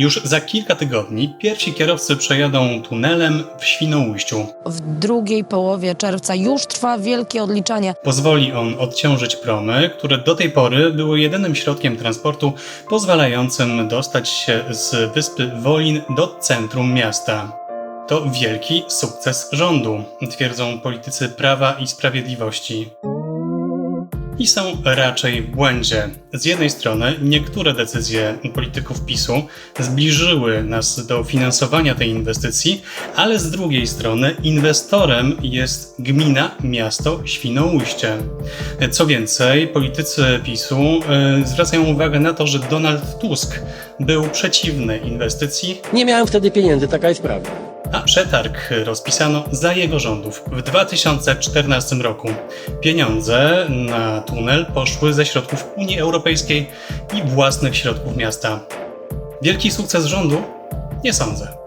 Już za kilka tygodni pierwsi kierowcy przejadą tunelem w Świnoujściu. W drugiej połowie czerwca już trwa wielkie odliczanie. Pozwoli on odciążyć promy, które do tej pory były jedynym środkiem transportu pozwalającym dostać się z wyspy Wolin do centrum miasta. To wielki sukces rządu, twierdzą politycy Prawa i Sprawiedliwości. I są raczej w błędzie. Z jednej strony niektóre decyzje polityków PiSu zbliżyły nas do finansowania tej inwestycji, ale z drugiej strony inwestorem jest gmina, miasto Świnoujście. Co więcej, politycy PiSu e, zwracają uwagę na to, że Donald Tusk był przeciwny inwestycji, Nie miałem wtedy pieniędzy, taka jest prawda. A przetarg rozpisano za jego rządów w 2014 roku. Pieniądze na tunel poszły ze środków Unii Europejskiej i własnych środków miasta. Wielki sukces rządu? Nie sądzę.